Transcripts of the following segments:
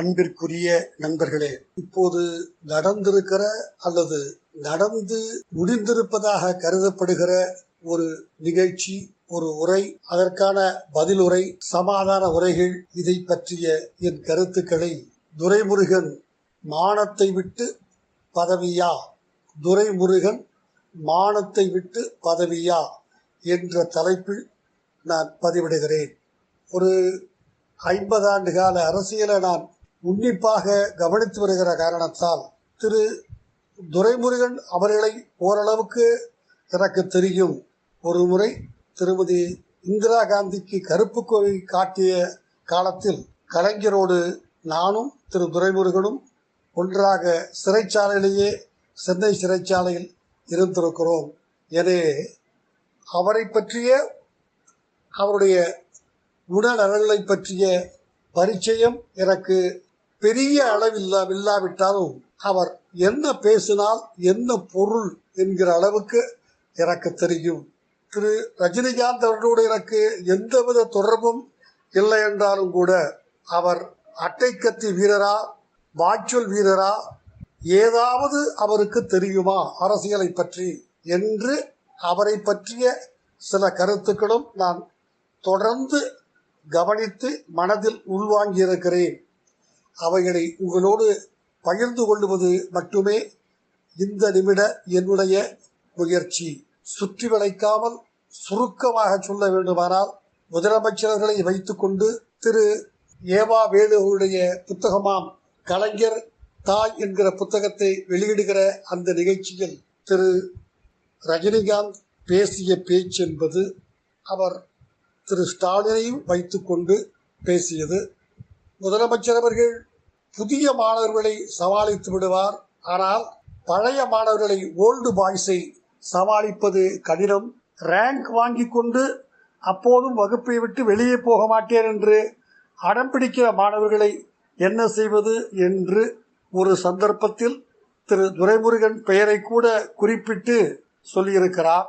அன்பிற்குரிய நண்பர்களே இப்போது நடந்திருக்கிற அல்லது நடந்து முடிந்திருப்பதாக கருதப்படுகிற ஒரு நிகழ்ச்சி ஒரு உரை அதற்கான பதில் உரை சமாதான உரைகள் இதை பற்றிய என் கருத்துக்களை துரைமுருகன் மானத்தை விட்டு பதவியா? துரைமுருகன் மானத்தை விட்டு பதவியா? என்ற தலைப்பில் நான் பதிவிடுகிறேன். ஒரு ஐம்பது ஆண்டு கால அரசியலை நான் உன்னிப்பாக கவனித்து வருகிற காரணத்தால் திரு துரைமுருகன் அவர்களை ஓரளவுக்கு எனக்கு தெரியும். ஒரு முறை திருமதி இந்திரா காந்திக்கு கருப்பு கோவை காட்டிய காலத்தில் கலைஞரோடு நானும் திரு துரைமுருகனும் ஒன்றாக சிறைச்சாலையிலேயே சென்னை சிறைச்சாலையில் இருந்திருக்கிறோம். எனவே அவரை பற்றிய அவருடைய குணநலன்களை பற்றிய பரிச்சயம் எனக்கு பெரிய அளவில்லா இல்லாவிட்டாலும் அவர் என்ன பேசினால் என்ன பொருள் என்கிற அளவுக்கு எனக்கு தெரியும். திரு ரஜினிகாந்த் அவர்களோடு எனக்கு எந்தவித தொடர்பும் இல்லை என்றாலும் கூட அவர் அட்டைக்கத்தி வீரரா வாய்ச்சொல் வீரரா ஏதாவது அவருக்கு தெரியுமா அரசியலை பற்றி என்று அவரை பற்றிய சில கருத்துக்களும் நான் தொடர்ந்து கவனித்து மனதில் உள்வாங்கியிருக்கிறேன். அவைகளை உங்களோடு பகிர்ந்து கொள்வது மட்டுமே இந்த நிமிட என்னுடைய முயற்சி. சுற்றி வளைக்காமல் சுருக்கமாக சொல்ல வேண்டுமானால் முதலமைச்சர்களை வைத்துக்கொண்டு திரு. ஏவா வேலுடைய புத்தகமாம் கலைஞர் தாய் என்கிற புத்தகத்தை வெளியிடுகிற அந்த நிகழ்ச்சியில் திரு. ரஜினிகாந்த் பேசிய பேச்சு என்பது அவர் திரு. ஸ்டாலினையும் வைத்துக்கொண்டு பேசியது. முதலமைச்சர் அவர்கள் புதிய மாணவர்களை சமாளித்து விடுவார். ஆனால் பழைய மாணவர்களை ஓல்டு பாய்ஸை சமாளிப்பது கடினம். ரேங்க் வாங்கி கொண்டு அப்போதும் வகுப்பை விட்டு வெளியே போக மாட்டேன் என்று அடம் பிடிக்கிற மாணவர்களை என்ன செய்வது என்று ஒரு சந்தர்ப்பத்தில் திரு துரைமுருகன் பெயரை கூட குறிப்பிட்டு சொல்லியிருக்கிறார்.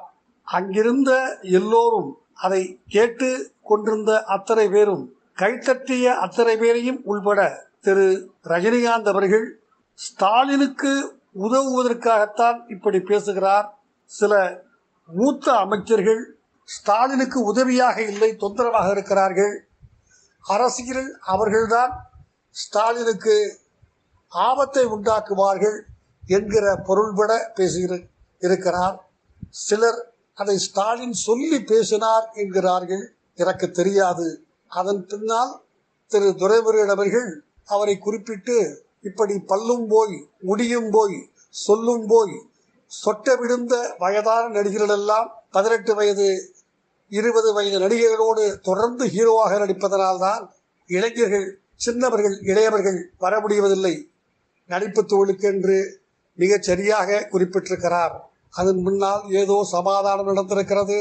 அங்கிருந்த எல்லோரும் அதை கேட்டு கொண்டிருந்த அத்தனை பேரும் கைத்தட்டிய அத்தனை பேரையும் உள்பட திரு ரஜினிகாந்த் அவர்கள் ஸ்டாலினுக்கு உதவுவதற்காகத்தான் இப்படி பேசுகிறார். சில மூத்த அமைச்சர்கள் ஸ்டாலினுக்கு உதவியாக இல்லை தொந்தரவாக இருக்கிறார்கள். அரசியலில் அவர்கள்தான் ஸ்டாலினுக்கு ஆபத்தை உண்டாக்குவார்கள் என்கிற பொருள்பட பேசுகிற இருக்கிறார். சிலர் அதை ஸ்டாலின் சொல்லி பேசினார் என்கிறார்கள். எனக்கு தெரியாது. அதன் பின்னால் திரு துரைமுருகன் அவர்கள் அவரை குறிப்பிட்டு இப்படி பல்லும் போய் முடியும் போய் சொல்லும் போய் சொட்ட விழுந்த வயதான நடிகர்களெல்லாம் பதினெட்டு வயது இருபது வயது நடிகர்களோடு தொடர்ந்து ஹீரோவாக நடிப்பதனால்தான் இளைஞர்கள் சின்னவர்கள் இளையவர்கள் வர முடிவதில்லை. நடிப்பு தொழிலுக்கு என்று மிகச் சரியாக குறிப்பிட்டிருக்கிறார். அதன் முன்னால் ஏதோ சமாதானம் நடந்திருக்கிறது.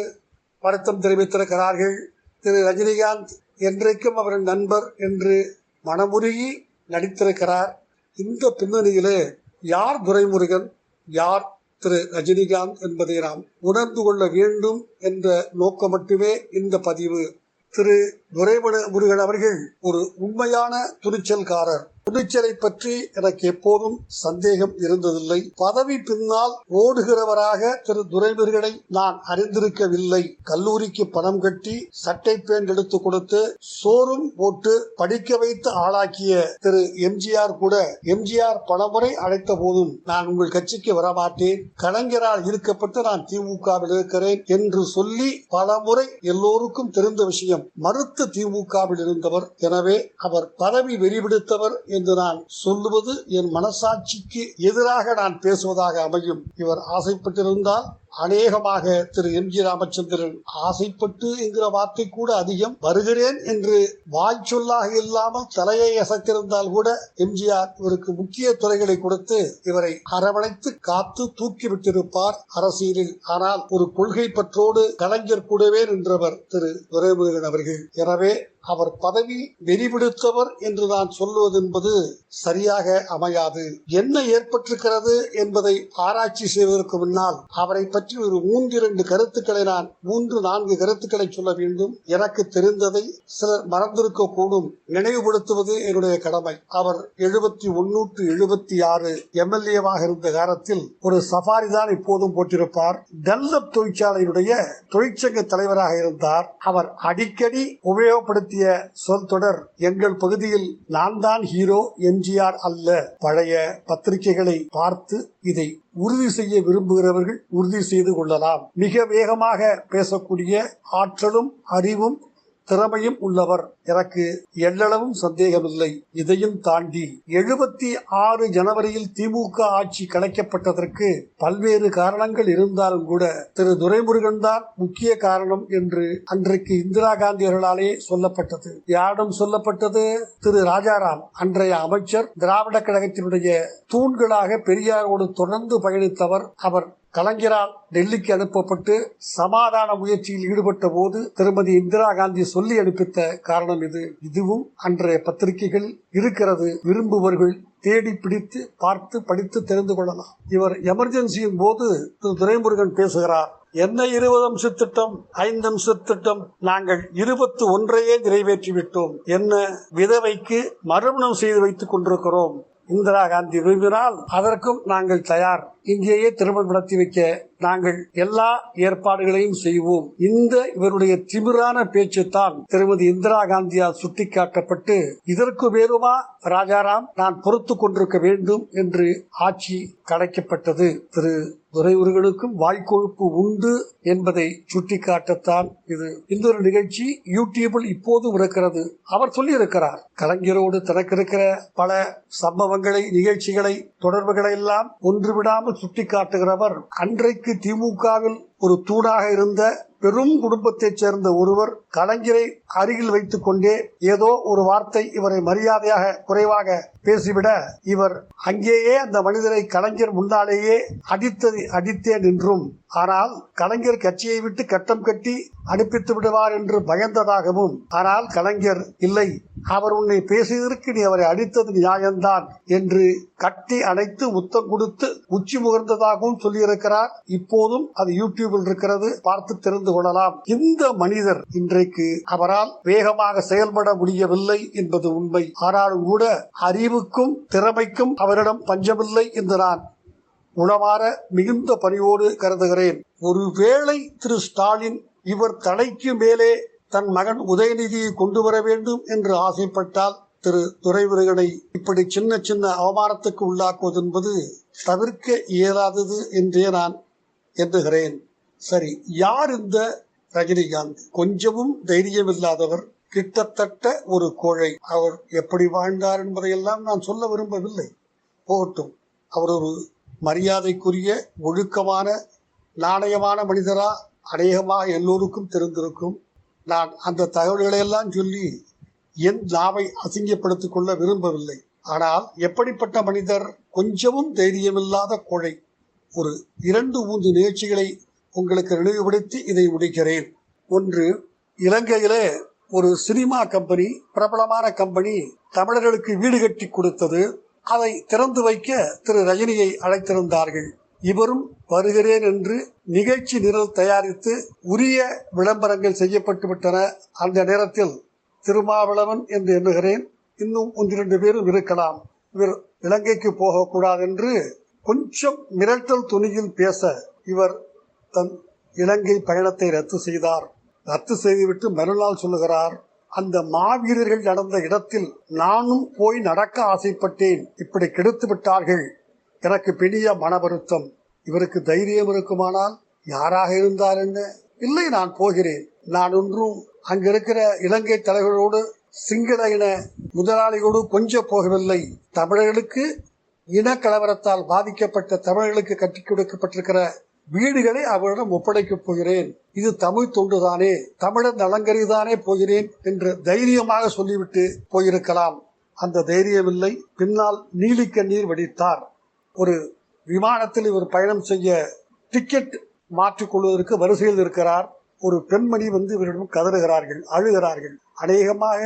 வருத்தம் தெரிவித்திருக்கிறார்கள். திரு. ரஜினிகாந்த் என்றைக்கும் அவரின் நண்பர் என்று மனமுருகி நடித்திருக்கிறார். இந்த பின்னணியிலே யார் துரைமுருகன் யார் திரு ரஜினிகாந்த் என்பதை நாம் உணர்ந்து கொள்ள வேண்டும் என்ற நோக்கம் மட்டுமே இந்த பதிவு. திரு துரைமண முருகன் அவர்கள் ஒரு உண்மையான துணிச்சல்காரர். துணிச்சலை பற்றி எனக்கு எப்போதும் சந்தேகம் இருந்ததில்லை. பதவி பின்னால் ஓடுகிறவராக திரு துரைமுருகனை நான் அறிந்திருக்கவில்லை. கல்லூரிக்கு பணம் கட்டி சட்டை பேண்ட் எடுத்து கொடுத்து சோறும் போட்டு படிக்க வைத்து ஆளாக்கிய திரு எம்ஜிஆர் கூட எம்ஜிஆர் பலமுறை அழைத்த போதும் நான் உங்கள் கட்சிக்கு வரமாட்டேன். கலைஞரால் இருக்கப்பட்டு நான் திமுகவில் இருக்கிறேன் என்று சொல்லி பலமுறை எல்லோருக்கும் தெரிந்த விஷயம் மறுத்து திமுகவில் இருந்தவர். எனவே அவர் பதவி வெறிபிடித்தவர் என்று நான் சொல்லுவது என் மனசாட்சிக்கு எதிராக நான் பேசுவதாக அமையும். இவர் ஆசைப்பட்டிருந்தால் அநேகமாக திரு எம் ஜி ராமச்சந்திரன் ஆசைப்பட்டு என்கிற வார்த்தை கூட அதிகம். வருகிறேன் என்று வாய் சொல்லாக இல்லாமல் தலையை அசைத்திருந்தால் கூட எம்ஜிஆர் இவருக்கு முக்கிய துறைகளை கொடுத்து இவரை அரவணைத்து காத்து தூக்கிவிட்டிருப்பார் அரசியலில். ஆனால் ஒரு கொள்கை பற்றோடு கலைஞர் கூடவே நின்றவர் திரு துரைமுருகன் அவர்கள். எனவே அவர் பதவி வெறிபிடித்தவர் என்று நான் சொல்லுவது என்பது சரியாக அமையாது. என்ன ஏற்பட்டிருக்கிறது என்பதை ஆராய்ச்சி செய்வதற்கு முன்னால் அவரை பற்றி ஒரு மூன்று இரண்டு கருத்துக்களை நான் மூன்று நான்கு கருத்துக்களை சொல்ல வேண்டும். எனக்கு தெரிந்ததை சிலர் மறந்திருக்க கூடும் நினைவுபடுத்துவது என்னுடைய கடமை. அவர் எழுபத்தி ஒன்னூற்று எழுபத்தி ஆறு எம்எல்ஏவாக இருந்த காலத்தில் ஒரு சஃபாரி தான் இப்போதும் போட்டிருப்பார். டல்லப் தொழிற்சாலையினுடைய தொழிற்சங்க தலைவராக இருந்தார். அவர் அடிக்கடி உபயோகப்படுத்திய சொல் தொடர் எங்கள் பகுதியில் நான் தான் ஹீரோ எம்ஜிஆர் அல்ல. பழைய பத்திரிகைகளை பார்த்து இதை உறுதி செய்ய விரும்புகிறவர்கள் உறுதி செய்து கொள்ளலாம். மிக வேகமாக பேசக்கூடிய ஆற்றலும் அறிவும் திறமையும் உள்ளவர். எனக்கு எள்ளளவும் சந்தேகமில்லை. இதையும் தாண்டி எழுபத்தி ஆறு ஜனவரியில் திமுக ஆட்சி கலைக்கப்பட்டதற்கு பல்வேறு காரணங்கள் இருந்தாலும் கூட திரு துரைமுருகன் தான் முக்கிய காரணம் என்று அன்றைக்கு இந்திரா காந்தி அவர்களாலே சொல்லப்பட்டது. யாரிடம் சொல்லப்பட்டது? திரு ராஜாராம் அன்றைய அமைச்சர் திராவிட கழகத்தினுடைய தூண்களாக பெரியாரோடு தொடர்ந்து பயணித்தவர் அவர். கலைஞரால் டெல்லிக்கு அனுப்பப்பட்டு சமாதான முயற்சியில் ஈடுபட்ட போது திருமதி இந்திரா காந்தி சொல்லி அனுப்பித்த காரணம் இது. இதுவும் அன்றைய பத்திரிகைகள் இருக்கிறது விரும்புவர்கள் தேடி பிடித்து பார்த்து படித்து தெரிந்து கொள்ளலாம். இவர் எமர்ஜென்சியின் போது திரு. துரைமுருகன் பேசுகிறார். என்ன இருபது அம்ச திட்டம்? ஐந்து அம்ச திட்டம்? நாங்கள் இருபத்தி ஒன்றையே நிறைவேற்றிவிட்டோம். என்ன விதவைக்கு மறுமணம் செய்து வைத்துக் கொண்டிருக்கிறோம். இந்திரா காந்தி விரும்பினால் அதற்கும் நாங்கள் தயார். இங்கேயே திருமணம் நடத்தி வைக்க நாங்கள் எல்லா ஏற்பாடுகளையும் செய்வோம். இந்த இவருடைய திமிரான பேச்சு தான் திருமதி இந்திரா காந்தியால் சுட்டிக்காட்டப்பட்டு இதற்கு வேறுமா ராஜாராம் நான் பொறுத்து கொண்டிருக்க வேண்டும் என்று ஆட்சி கலைக்கப்பட்டது திரு துறையூர்களுக்கும் வாய்க்கொழுப்பு உண்டு என்பதை சுட்டிக்காட்டத்தான் இது. இந்த ஒரு நிகழ்ச்சி யூடியூபில் இப்போதும் இருக்கிறது. அவர் சொல்லி இருக்கிறார் கலைஞரோடு தனக்கு இருக்கிற பல சம்பவங்களை நிகழ்ச்சிகளை தொடர்புகளை எல்லாம் ஒன்றுவிடாமல் சுட்டிக்காட்டுகிறவர் அன்றைக்கு திமுகவில் ஒரு தூணாக இருந்த பெரும் குடும்பத்தைச் சேர்ந்த ஒருவர் கலைஞரை அருகில் வைத்துக் கொண்டே ஏதோ ஒரு வார்த்தை இவரை மரியாதையாக குறைவாக பேசிவிட இவர் அங்கேயே அந்த மனிதரை கலைஞர் முன்னாலேயே அடித்தது அடித்தேன் என்றும். ஆனால் கலைஞர் கட்சியை விட்டு கட்டம் கட்டி அனுப்பித்து விடுவார் என்று பயந்ததாகவும் ஆனால் கலைஞர் இல்லை. அவர் உன்னை பேசியதற்கு நீ அவரை அடித்தது நியாயம்தான் என்று கட்டி அணைத்து முத்தம் கொடுத்து உச்சி முகர்ந்ததாகவும் சொல்லியிருக்கிறார். இப்போதும் அது யூடியூபில் இருக்கிறது. பார்த்து தெரிந்து கொள்ளலாம். இந்த மனிதர் இன்றைக்கு அவரால் வேகமாக செயல்பட முடியவில்லை என்பது உண்மை. ஆனாலும் கூட அறிவுக்கும் திறமைக்கும் அவரிடம் பஞ்சமில்லை என்று நான் உளமாற மிகுந்த பணிவோடு கருதுகிறேன். ஒருவேளை திரு ஸ்டாலின் இவர் தலைக்கு மேலே தன் மகன் உதயநிதியை கொண்டு வர வேண்டும் என்று ஆசைப்பட்டால் திரு துறைமுருகனை இப்படி சின்ன சின்ன அவமானத்துக்கு உள்ளாக்குவது என்பது தவிர்க்க இயலாதது என்றே நான் எண்ணுகிறேன். சரி யார் இந்த ரஜினிகாந்த்? கொஞ்சமும் தைரியம் இல்லாதவர் கிட்டத்தட்ட ஒரு கோழை. அவர் எப்படி வாழ்ந்தார் என்பதையெல்லாம் நான் சொல்ல விரும்பவில்லை. போகட்டும் அவர் ஒரு மரியாதைக்குரிய ஒழுக்கமான நாணயமான மனிதரா அநேகமாக எல்லோருக்கும் தெரிந்திருக்கும். நான் அந்த தகவல்களை எல்லாம் சொல்லி என் நாவை அசிங்கப்படுத்திக் கொள்ள விரும்பவில்லை. ஆனால் எப்படிப்பட்ட மனிதர் கொஞ்சமும் தைரியமில்லாத கோழை ஒரு இரண்டு மூன்று நிகழ்ச்சிகளை உங்களுக்கு நினைவுபடுத்தி இதை முடிக்கிறேன். ஒன்று இலங்கையிலே ஒரு சினிமா கம்பெனி பிரபலமான கம்பெனி தமிழர்களுக்கு வீடு கட்டி கொடுத்தது. அதை திறந்து வைக்க திரு ரஜினியை அழைத்திருந்தார்கள். இவரும் வருகிறேன் என்று நிகழ்ச்சி நிரல் தயாரித்து உரிய விளம்பரங்கள் செய்யப்பட்டு விட்டன. அந்த நேரத்தில் திருமாவளவன் என்று எண்ணுகிறேன். இன்னும் ஒன்றிரண்டு பேரும் இருக்கலாம். இவர் இலங்கைக்கு போகக்கூடாது என்று கொஞ்சம் மிரட்டல் துணியில் பேச இவர் தன் இலங்கை பயணத்தை ரத்து செய்தார். ரத்து செய்துவிட்டு மறுநாள் சொல்லுகிறார் அந்த மாவீரர்கள் நடந்த இடத்தில் நானும் போய் நடக்க ஆசைப்பட்டேன். இப்படி கெடுத்து விட்டார்கள். எனக்கு பெரிய மன வருத்தம் இவருக்கு தைரியம் இருக்குமானால் யாராக இருந்தார் என்ன? இல்லை நான் போகிறேன். நான் ஒன்றும் அங்க இருக்கிற இலங்கை தலைவர்களோடு சிங்கள இன முதலாளிகளோடு கொஞ்சம் போகவில்லை. தமிழர்களுக்கு இன கலவரத்தால் பாதிக்கப்பட்ட தமிழர்களுக்கு கட்டி கொடுக்கப்பட்டிருக்கிற வீடுகளை அவரிடம் ஒப்படைக்கப் போகிறேன். இது தமிழ் தொண்டுதானே தமிழர் நலங்கரிதானே போகிறேன் என்று தைரியமாக சொல்லிவிட்டு போயிருக்கலாம். அந்த தைரியமில்லை. பின்னால் பின்னால் நீலிக்கண்ணீர் வடித்தார். ஒரு விமானத்தில் இவர் பயணம் செய்ய டிக்கெட் மாற்றிக்கொள்வதற்கு வரிசையில் இருக்கிறார். ஒரு பெண்மணி வந்து இவரிடம் கதறுகிறார்கள் அழுகிறார்கள். அநேகமாக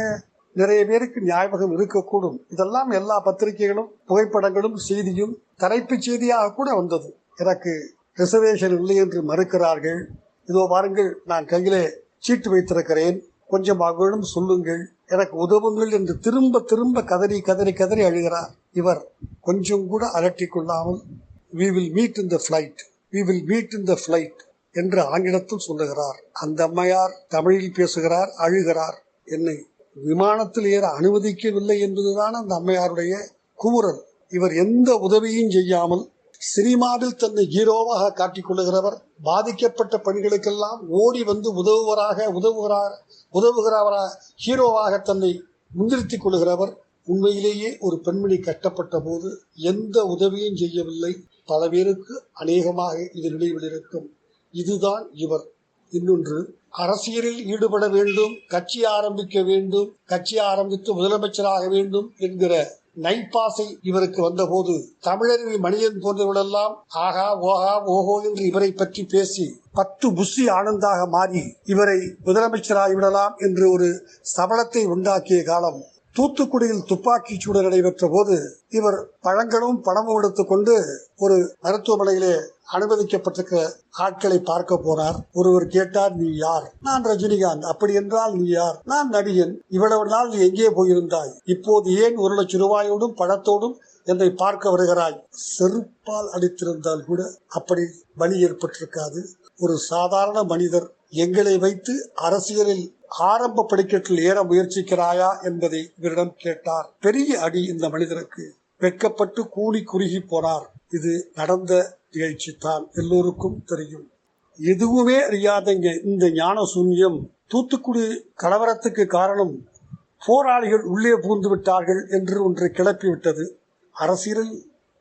நிறைய பேருக்கு ஞாபகம் இருக்கக்கூடும். இதெல்லாம் எல்லா பத்திரிகைகளும் புகைப்படங்களும் செய்தியும் தலைப்புச் செய்தியாக கூட வந்தது. எனக்கு ரிசர்வேஷன் இல்லை என்று மறுக்கிறார்கள். இதோ பாருங்கள் நான் கையிலே சீட்டு வைத்திருக்கிறேன். கொஞ்சம் அவர்களிடம் சொல்லுங்கள். எனக்கு உதவுங்கள் என்று திரும்ப திரும்ப கதறி கதறி கதறி அழுகிறார். இவர் கொஞ்சம் கூட அலட்டிக் கொள்ளாமல் we will meet in the flight we will meet in the flight என்று ஆங்கிலத்தில் சொல்லுகிறார். அந்த அம்மையார் தமிழில் பேசுகிறார் அழுகிறார். என்னை விமானத்தில் ஏற அனுமதிக்கவில்லை என்பதுதான் அந்த அம்மையாருடைய குமுறல் இவர் எந்த உதவியும் செய்யாமல் சினிமாவில் தன்னை ஹீரோவாக காட்டிக்கொள்ளுகிறவர் பாதிக்கப்பட்ட பணிகளுக்கெல்லாம் ஓடி வந்து உதவுவராக உதவுகிறார் உதவுகிறவராக ஹீரோவாக தன்னை முன்னிறுத்திக் கொள்கிறவர் உண்மையிலேயே ஒரு பெண்மணி கட்டப்பட்ட போது எந்த உதவியும் செய்யவில்லை. பல பேருக்கு அநேகமாக இது நினைவில் இருக்கும் இதுதான் இவர். இன்னொன்று அரசியலில் ஈடுபட வேண்டும் கட்சி ஆரம்பிக்க வேண்டும் கட்சி ஆரம்பித்து முதலமைச்சராக வேண்டும் என்கிற நைப்பாசை இவருக்கு வந்தபோது தமிழறிவி மணியன் போன்றவர்களெல்லாம் ஆகா ஓஹா ஓஹோ என்று இவரை பற்றி பேசி பத்து புஷி ஆனந்தாக மாறி இவரை முதலமைச்சராகிவிடலாம் என்று ஒரு சபலத்தை உண்டாக்கிய காலம் தூத்துக்குடியில் துப்பாக்கி சூடு நடைபெற்ற போது இவர் பழங்களும் பணமும் எடுத்துக்கொண்டு ஒரு மருத்துவமனையிலே அனுமதிக்கப்பட்டிருக்க ஆட்களை பார்க்க போனார். ஒருவர் கேட்டார் நீ யார்? நான் ரஜினிகாந்த். அப்படி என்றால் நீ யார்? நான் நடிகன். இவ்வளவு நாள் நீ எங்கே போயிருந்தாய்? இப்போது ஏன் ஒரு லட்சம் ரூபாயோடும் பணத்தோடும் என்னை பார்க்க வருகிறாய்? செருப்பால் அடித்திருந்தால் கூட அப்படி வழி ஏற்பட்டிருக்காது. ஒரு சாதாரண மனிதர் எங்களை வைத்து அரசியலில் ஆரம்ப படிக்கட்டில் ஏற முயற்சிக்கிறாயா என்பதை இவரிடம் கேட்டார். பெரிய அடி இந்த மனிதருக்கு வெட்கப்பட்டு கூலி குறுகி போனார். இது நடந்த நிகழ்ச்சி தான் எல்லோருக்கும் தெரியும். எதுவுமே அறியாத இந்த ஞான சூன்யம் தூத்துக்குடி கலவரத்துக்கு காரணம் போராளிகள் உள்ளே பூந்து விட்டார்கள் என்று ஒன்றை கிளப்பிவிட்டது. அரசியலில்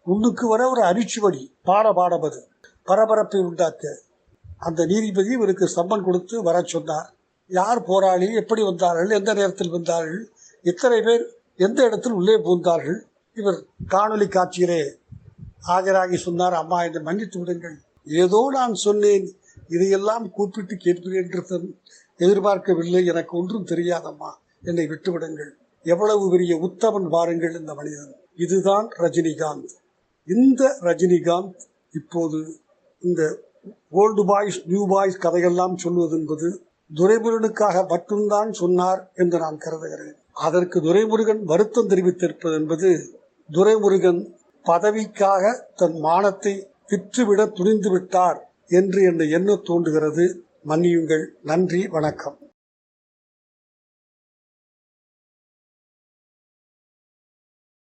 முன்னுக்கு வர ஒரு அரிச்சுவடி பாட பாடவது பரபரப்பை உண்டாக்க அந்த நீதிபதி இவருக்கு சம்மன் கொடுத்து வர சொன்னார். யார் போராளி எப்படி வந்தார்கள் எந்த நேரத்தில் வந்தார்கள் எத்தனை பேர் எந்த இடத்தில் உள்ளே புகுந்தார்கள் இவர் காணொலி காட்சியிலே ஆஜராகி சொன்னார் அம்மா என்னை மன்னித்து விடுங்கள். ஏதோ நான் சொன்னேன். இதையெல்லாம் கூப்பிட்டு கேட்கிறேன் என்று எதிர்பார்க்கவில்லை. எனக்கு ஒன்றும் தெரியாதம்மா. என்னை விட்டுவிடுங்கள். எவ்வளவு பெரிய உத்தமன் பாருங்கள் இந்த மனிதன். இதுதான் ரஜினிகாந்த். இந்த ரஜினிகாந்த் இப்போது இந்த ஓல்டு பாய்ஸ் நியூ பாய்ஸ் கதையெல்லாம் சொல்வது என்பது துரைமுருகனுக்காக மட்டும்தான் சொன்னார் என்று நான் கருதுகிறேன். அதற்கு துரைமுருகன் வருத்தம் தெரிவித்திருப்பது என்பது துரைமுருகன் பதவிக்காக தன் மானத்தை விற்றுவிட துணிந்து விட்டார் என்று என்னை எண்ண தோன்றுகிறது. மன்னியுங்கள். நன்றி. வணக்கம்.